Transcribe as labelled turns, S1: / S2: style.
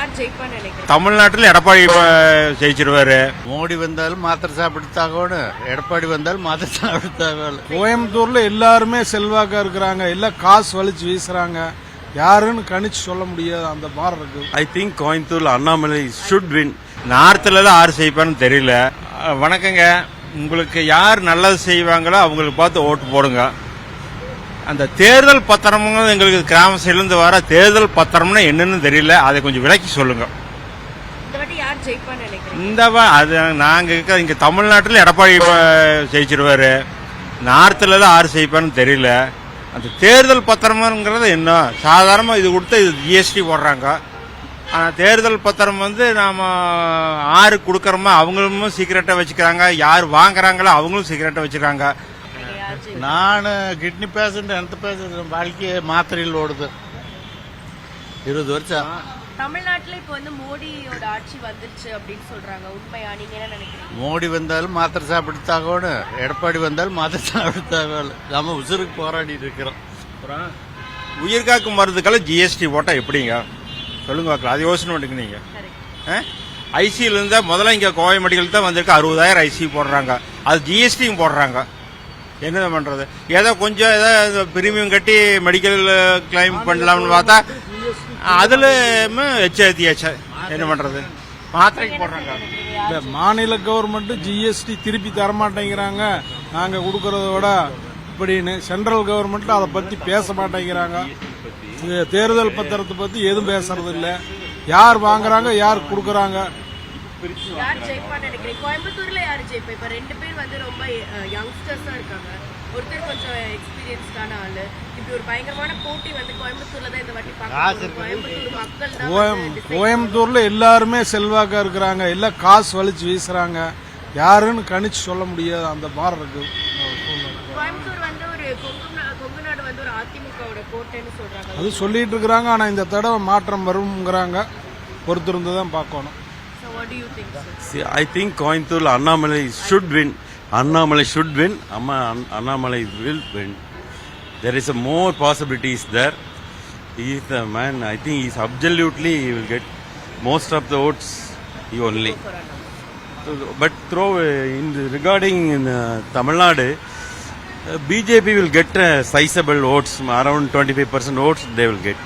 S1: யார் ஜெயிப்பான்னு நினைக்கிறேன்
S2: தமிழ்நாட்டில் எடப்பாடி ஜெயிச்சிருவாரு.
S3: மோடி வந்தாலும் மாத்திரை சாப்பிடுத்தாகணும் எடப்பாடி வந்தாலும் மாத்திரை சாப்பிடுத்தாகணும்
S4: கோயம்புத்தூர்ல எல்லாருமே செல்வாக்கா இருக்கிறாங்க. எல்லாம் காசு வலிச்சு வீசுறாங்க. யாருன்னு கணிச்சு சொல்ல முடியாது. அந்த மாதிரி இருக்கு.
S2: ஐ திங்க் கோயம்புத்தூர்ல அண்ணாமலை ஷுட் வின் தான் யார் செய்ப்பான்னு தெரியல. வணக்கங்க. உங்களுக்கு யார் நல்லது செய்வாங்களோ அவங்களுக்கு பார்த்து ஓட்டு போடுங்க. அந்த தேர்தல் பத்திரமுங்க எங்களுக்கு கிராம சைட்லேருந்து வர தேர்தல் பத்திரம்னா என்னன்னு தெரியல. அதை கொஞ்சம் விளக்கி சொல்லுங்க.
S1: இந்த ஜெயிப்பான்னு
S2: அது நாங்கள் இருக்க இங்கே தமிழ்நாட்டில் எடப்பாடி ஜெயிச்சிருவாரு. நார்த்தில் தான் யார் செய்ப்பான்னு தெரியல. அந்த தேர்தல் பத்திரம்ங்கிறது என்ன? சாதாரணமாக இது கொடுத்து இது ஜிஎஸ்டி போடுறாங்க. ஆனால் தேர்தல் பத்திரம் வந்து நாம் யாரு கொடுக்குறோமோ அவங்களும் சீக்கிரட்டாக வச்சுக்கிறாங்க. யார் வாங்குறாங்களோ அவங்களும் சீக்கிரட்டாக வச்சுக்கிறாங்க.
S1: நீங்க
S3: நான் கிட்னி பேஷண்ட் ఎంత பேஷண்ட் வாழ்க்கையே மாத்திரையில் ஓடுது. இருபது வருஷம்.
S1: தமிழ்நாட்டுல இப்ப வந்து மோடியோட ஆட்சி வந்துருச்சு அப்படின்னு சொல்றாங்க. உண்மையா? நீங்க என்ன நினைக்கிறீங்க?
S3: மோடி வந்தாலும் மாத்திரை சாப்பிடுத்தாகணும் எடப்பாடி வந்தாலும் மாத்திரை சாப்பிடுத்தாகணும் நம்ம உசுருக்கு போராடிட்டு இருக்கிறோம்.
S2: உயிர் காக்கும் மருந்துக்கெல்லாம் ஜிஎஸ்டி போட்டால் எப்படிங்க? சொல்லுங்க பார்க்கலாம் அது யோசனை பண்ணுங்க
S1: கரெக்ட்
S2: ஐசியில் இருந்தால் முதல்ல இங்கே கோவை மெடிக்கல் தான் வந்திருக்கு. அறுபதாயிரம் ஐசி போடுறாங்க. அது ஜிஎஸ்டியும் போடுறாங்க. என்ன பண்ணுறது ஏதோ கொஞ்சம் ஏதோ பிரீமியம் கட்டி மெடிக்கல் கிளைம் பண்ணலாம்னு பார்த்தா அதில் எச்சேத்தியாச்சு என்ன பண்ணுறது மாத்திரைக்கு போடுறாங்க.
S4: இந்த மாநில கவர்மெண்ட் ஜிஎஸ்டி திருப்பி தரமாட்டேங்கிறாங்க. நாங்க கொடுக்கறத விட இப்படின்னு சென்ட்ரல் கவர்மெண்ட் அதை பத்தி பேச மாட்டேங்கிறாங்க. தேர்தல் பத்திரத்தை பத்தி எதுவும் பேசுறது இல்லை யார் வாங்குறாங்க யார் கொடுக்குறாங்க?
S1: யார் ஜெயிப்பான்னு நினைக்கிறேன் கோயம்புத்தூர்ல யார் ஜெயிப்பா? இப்ப ரெண்டு பேர் வந்து ரொம்ப யங்ஸ்டர்ஸா இருக்காங்க. ஒருத்தர் கொஞ்சம் எக்ஸ்பீரியன்ஸ்டான ஆளு. இப்படி ஒரு பயங்கரமான போட்டி வந்து கோயம்புத்தூர்ல தான் இந்த வாட்டி பார்க்க கோயம்புத்தூர் மக்கள் தான்
S4: கோயம்புத்தூர்ல எல்லாருமே செல்வாக்கா இருக்கிறாங்க. எல்லாம் காசு வலிச்சு வீசுறாங்க. யாருன்னு கணிச்சு சொல்ல முடியாது. அந்த மாதிரி இருக்கு.
S1: கோயம்புத்தூர் வந்து ஒரு கொங்கு நாடு வந்து ஒரு அதிமுகவோட கோட்டைன்னு சொல்றாங்க.
S4: அது சொல்லிட்டு இருக்கிறாங்க. ஆனா இந்த தடவை மாற்றம் வருங்கிறாங்க பொறுத்திருந்து தான் பார்க்கணும்.
S1: What do you think, sir?
S5: See, I think Coimbatore Annamalai should win. Annamalai should win. Amma, Annamalai will win. There is a more possibilities there. He is the man. I think he's absolutely he will get most of the votes. He only. But through uh, in regarding in uh, Tamil Nadu, uh, BJP will get uh, sizable votes around 25% votes. They will get.